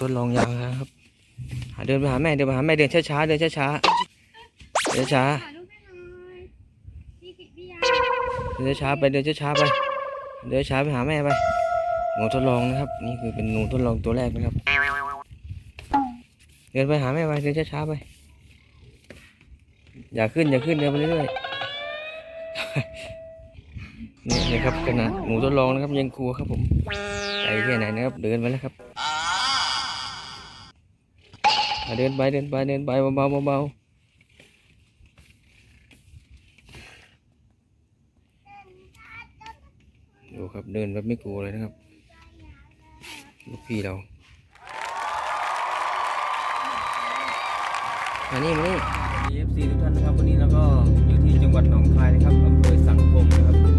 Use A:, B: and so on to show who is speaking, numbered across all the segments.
A: ทดลองยานะครับหาเดินไปหาแม่เดินไปหาแม่เดินช้าๆเดินช้าๆเดินช้า
B: ถ่ายรูปให้หน่อยพี่กิพี่ยา
A: เดินช้าๆไปเดินช้าๆไป เดินช้าไปหาแม่ไปหนูทดลองนะครับ นี่คือเป็นหนูทดลองตัวแรกนะครับ เดินไปหาแม่ไปเดินช้าๆไป อย่าขึ้นอย่าขึ้นเดินไปเรื่อยๆนี่นะครับขนาดหนูทดลองนะครับยังกลัวครับผมใจแค่ไหนนะครับเดินไปแล้วครับอะ เดินไปเดินไปเดินไปเบาๆเบาๆดูครับเดินแบบไม่กลัวเลยนะครับลูกพี่เรามานี่มานี่ EFC ทุกท่านนะครับวันนี้เราก็อยู่ที่จังหวัดหนองคายนะครับอำเภอสังคมนะครับ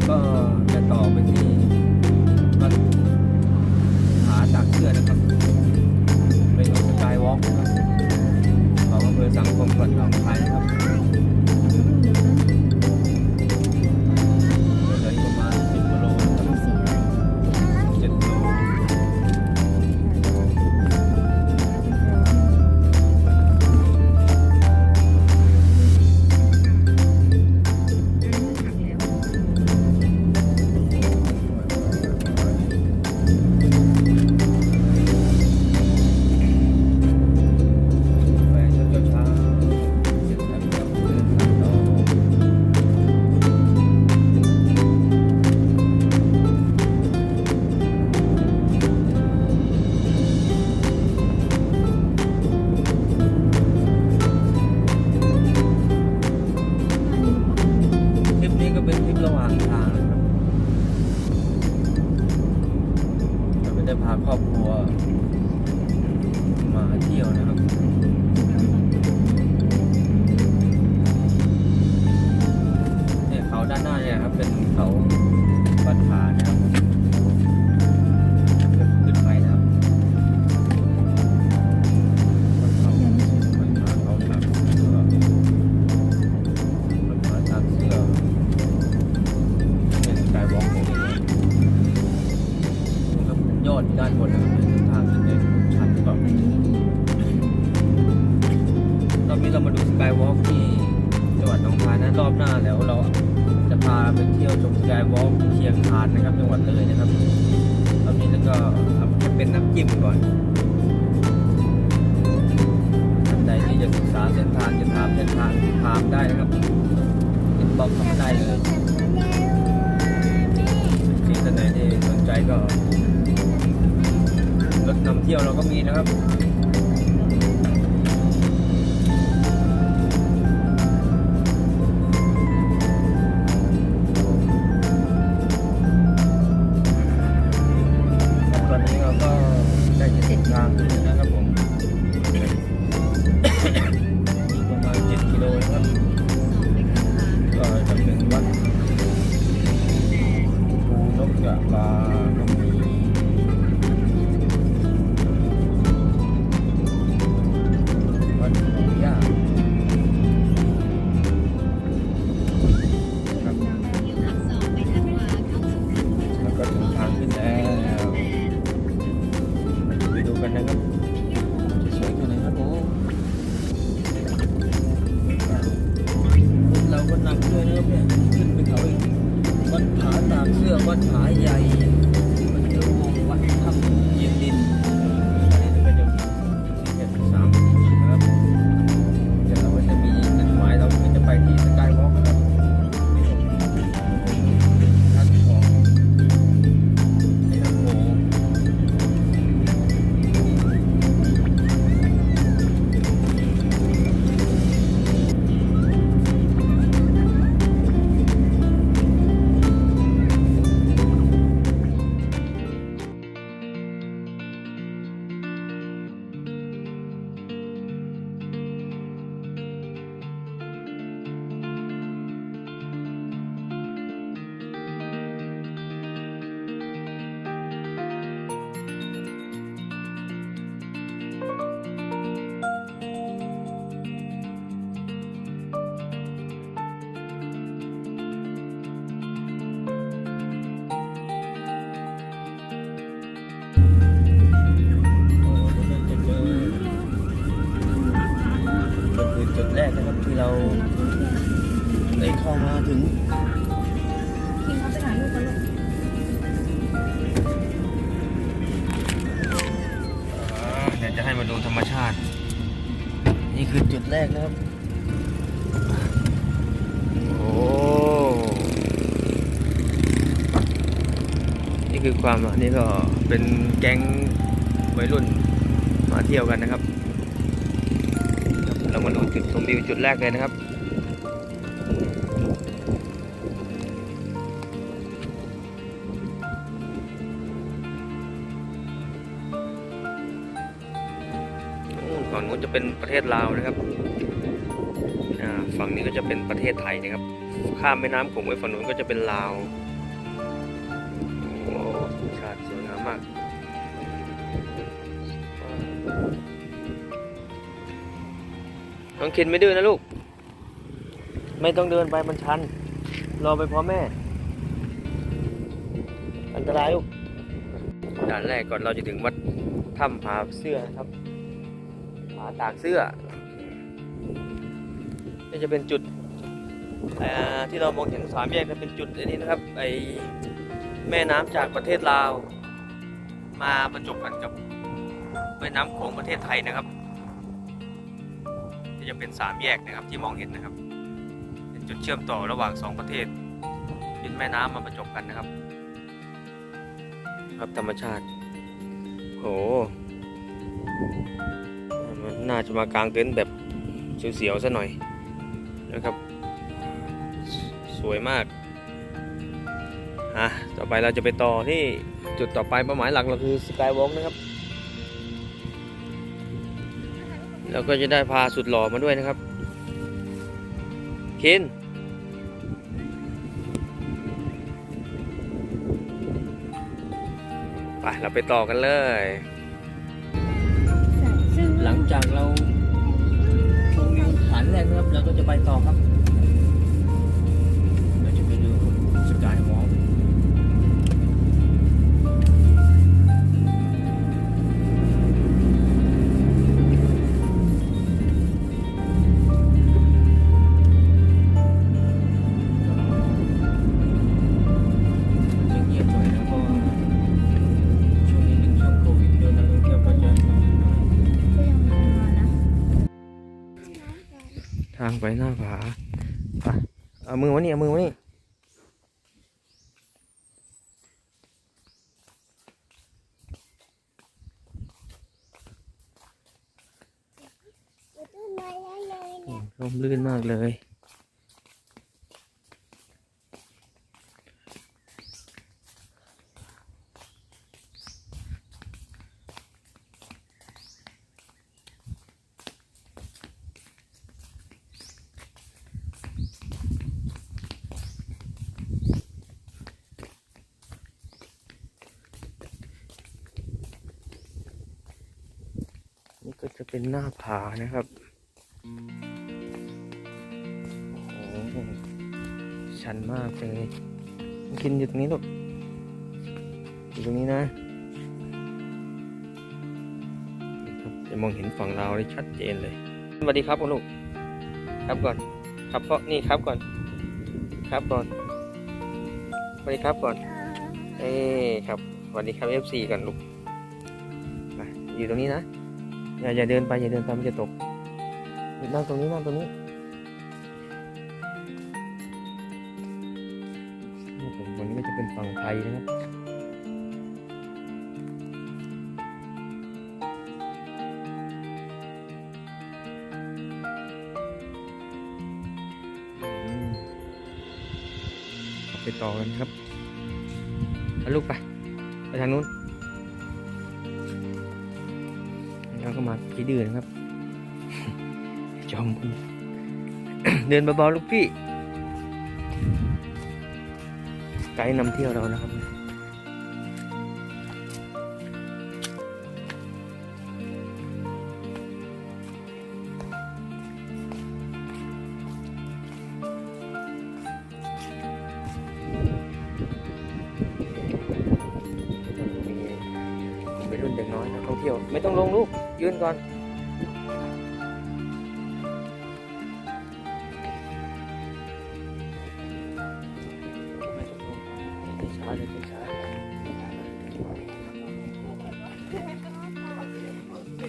A: แล้วก็จะต่อไปที่วัดผาตากเสื้อนะครับไปดูสกายวอล์กนะครับ ก่อนท่านใดที่จะศึกษาเส้นทางจะถามเส้นทางถามได้นะครับติดบ็อกเข้ามาได้เลยที่ท่านไหนที่สนใจก็รถนำเที่ยวเราก็มีนะครับ Obertal. จุดแรกนะครับที่เรา
B: นักท่องเที่ยว
A: ได้เข้ามาถึง
B: คิงเขาไปถ่ายรูปกันลูก
A: อ่าเดี๋ยวจะให้มาดูธรรมชาติ นี่คือจุดแรกนะครับ โอ้ นี่คือความอันนี่ก็เป็นแก๊งวัยรุ่นมาเที่ยวกันนะครับครับ เรามาดูจุดชมวิวจุดแรกเลยนะครับ ฝั่งนู้นจะเป็นประเทศลาวนะครับ ฝั่งนี้ก็จะเป็นประเทศไทยนะครับ ข้ามแม่น้ำโขงไปฝั่งนู้นก็จะเป็นลาว โอ้ชาติสวยงามมาก น้องคินไม่ดื้อนะลูก ไม่ต้องเดินไปมันชัน รอไปพร้อมแม่ อันตรายลูก ด่านแรกก่อนเราจะถึงวัดถ้ำผาเสื้อนะครับผาตากเสื้อนี่จะเป็นจุดเอ่อที่เรามองเห็นสามแยกจะเป็นจุดอันนี้นะครับไอแม่น้ำจากประเทศลาว มาประจบกันกับแม่น้ำโขงประเทศไทยนะครับที่ จะเป็นสามแยกนะครับที่มองเห็นนะครับ เป็นจุดเชื่อมต่อระหว่างสองประเทศเป็นแม่น้ำมาประจบกันนะครับ ครับธรรมชาติโหมันน่าจะมากางเต็นท์แบบเสียวๆซะหน่อยนะครับ สวยมากอะต่อไปเราจะไปต่อที่จุดต่อไปเป้าหมายหลักเราคือสกายวอล์กนะครับ แล้วก็จะได้พาสุดหล่อมาด้วยนะครับ เคนไปเราไปต่อกันเลย หลังจากเราชมวิวฐานแรกนะครับเราก็จะไปต่อครับ โอ้ร่มรื่นมากเลย นี่ก็จะเป็นหน้าผานะครับ ชันมากเลยกินอยู่ตรงนี้ลูกอยู่ตรงนี้นะจะมองเห็นฝั่งเราได้ชัดเจนเลยสวัสดีครับคุณลูกครับก่อน ครับเพราะนี่ครับก่อน ครับก่อนสวัสดีครับก่อนเอ้ครับสวัสดีครับ FC ก่อนลูกไปอยู่ตรงนี้นะอย่าอย่าเดินไปอย่าเดินไปมันจะตกนั่งตรงนี้นั่งตรงนี้ ยนะครับอืมไปต่อกันครับเอาลูกไป ไปทางนู้นแล้วก็มาขี้ดื้อนะครับ จอมคุณเดินเบาๆลูกพี่ กด์นำเที่ยวเรานะครับมีวัยรุ่นเด็กน้อยนักท่องเที่ยว ไม่ต้องลงลูก ยืนก่อน
B: ไ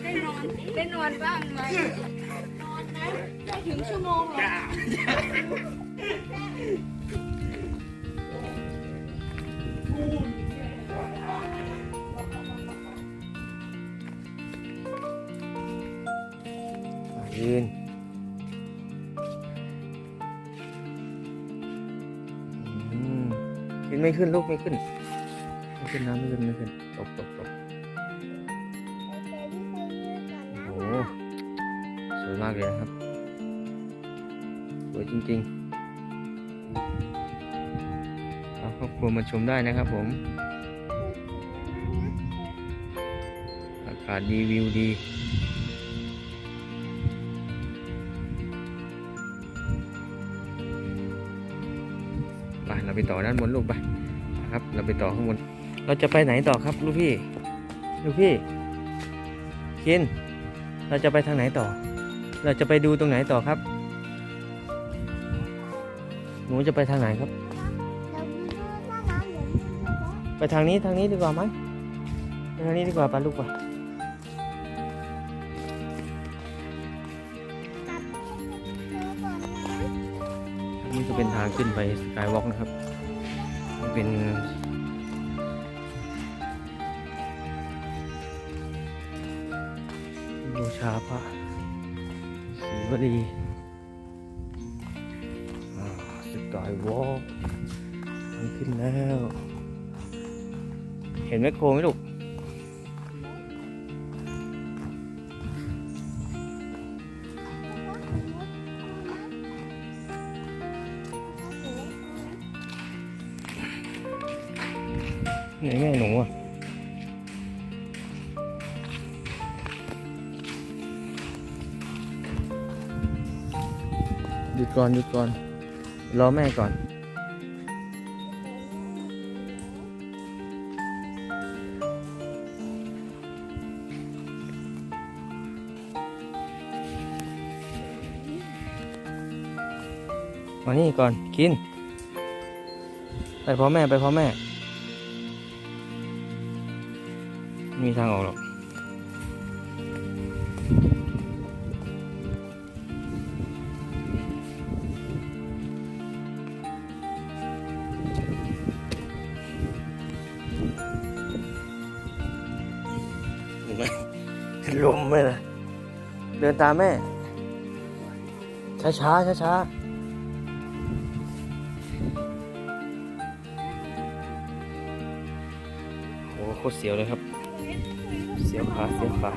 B: ด้นอนได้นอนบ้างไหมนอนนะได้ถึงชั่วโมงเหรอ
A: ไม่ขึ้นลูกไม่ขึ้น ไม่ขึ้นนะไม่ขึ้นไม่ขึ้นตกตกตกโอ้โหสวยมากเลยครับสวยจริงๆเอาครอบครัวมาชมได้นะครับผม อากาศดีวิวดีไปเราไปต่อด้านบนลูกไป ครับ เราไปต่อข้างบน เราจะไปไหนต่อครับลูกพี่ ลูกพี่คิน เราจะไปทางไหนต่อ เราจะไปดูตรงไหนต่อครับ หนูจะไปทางไหนครับ ไปทางนี้ทางนี้ดีกว่ามั้งไปทางนี้ดีกว่าไปลูกป่ะนี่ก็เป็นทางขึ้นไปสกายวอล์กนะครับ เป็นบูชาพระศรีวลีสกายวอล์กทางขึ้นแล้ว เห็นแมคโครไหมลูก นแม่หนูอะหยุดก่อนหยุดก่อน รอแม่ก่อนมานี่ก่อนกิน ไปพร้อมแม่ไปพร้อมแม่ ม่มีทางออกหรอกเห็นไหมลมไหมล่ะเดินตามแม่ ช้าช้าช้าช้าๆโอ้โหโคตรเสียวเลยครับ เสียวขาเสียวขา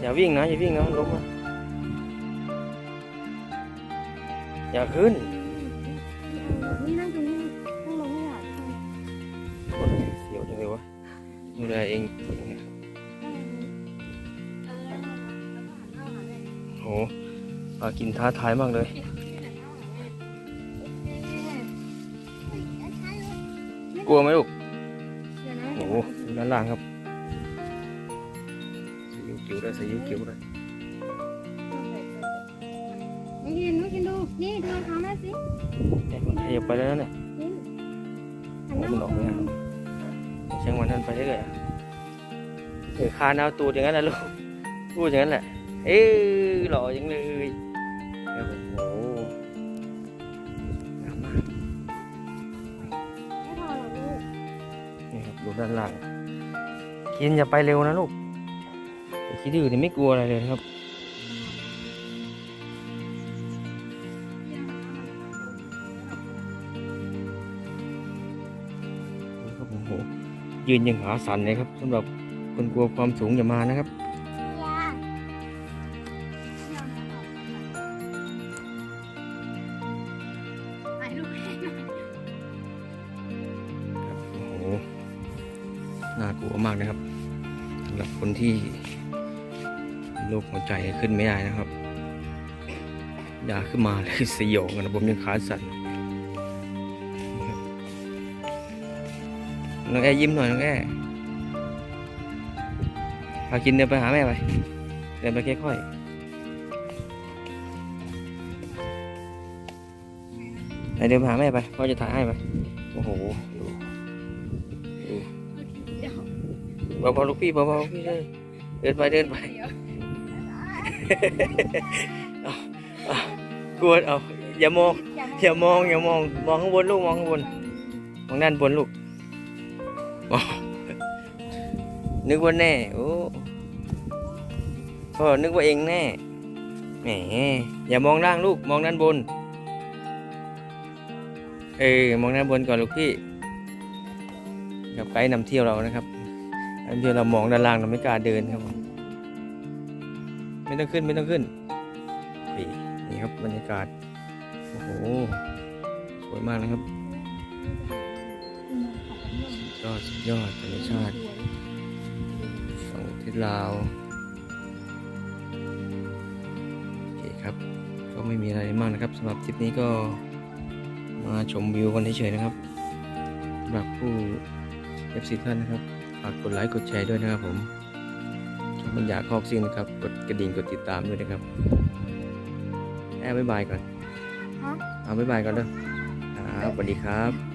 A: อย่าวิ่งนะอย่าวิ่งนะมันล้มนะอย่าขึ้น
B: นี่นั่งตรงนี้นั่งลงไม่ได้
A: โอ้ยเสียวจังเลยวะดูแลเองโอ้โหปลากินท้าทายมากเลยกลัวไหมลูก อ้โหดูด้านล่างครับสยิวเกี่ยวด้วยสยิวเกี่ยวด้วย
B: ไม่กินไม่กินดูนี่ดูรองเท้าแม่สิ
A: เนี่ยมันขยับไปแล้วนะเนี่ย
B: นี่หัน
A: โอ้
B: หน้า
A: มันออกไม่ได้ช่างมันนั่นไปเรื่อยๆอะเออคานเอาตูดอย่างนั้นนะลูกพูดอย่างนั้นแหละ เอ้ยหล่อจังเลยโอ้โหงามมาก
B: ไม่พอหรอกลูก
A: นี่ครับดูด้านล่าง อินอย่าไปเร็วนะลูกไอ้ขี้ดื้อนี่ไม่กลัวอะไรเลยนะครับโอ้โหยืนยังขาสั่นเลยครับสำหรับคนกลัวความสูงอย่ามานะครับ
B: น่า
A: กลัวมากนะครับสำหรับคนที่โรคหัวใจขึ้นไม่ได้นะครับยาขึ้นมาเลยสยองกันนะผมยังขาสั่นน้องแอยิ้มหน่อยน้องแอพากินเดินไปหาแม่ไปเดินไปค่อยๆไหนเดินมาหาแม่ไปพ่อจะถ่ายให้ไปโอ้โห เบาๆลูกพี่เบาๆลูกพี่เลยเดินไปเดินไปเอาเอากลัวเอาอย่ามองอย่ามองอย่ามองมองข้างบนลูกมองข้างบนมองด้านบนลูกมองนึกว่าแน่โอ้พ่อนึกว่าเองแน่แหมอย่ามองล่างลูกมองด้านบนเออมองด้านบนก่อนลูกพี่กับไกด์นำเที่ยวเรานะครับ นเที่ยวเรามองด้านล่างเราไม่กล้าเดินครับผมไม่ต้องขึ้นไม่ต้องขึ้นนี่ครับบรรยากาศโอ้โหสวยมากนะครับยอดยอดธรรมชาติฝั่งทิศลาวโอเคครับ ก็ไม่มีอะไรมากนะครับสำหรับทริปนี้ก็มาชมวิวกันเฉยๆนะครับสำหรับผู้ FC ท่านนะครับ ฝากกดไลค์กดแชร์ด้วยนะครับผมช่องบรรยาคอกซิ่งนะครับ กดกระดิ่งกดติดตามด้วยนะครับแอบบ๊ายบายก่อน
B: ฮะ
A: เอาบ๊ายบายก่อนเด้อครับสวัสดีครับ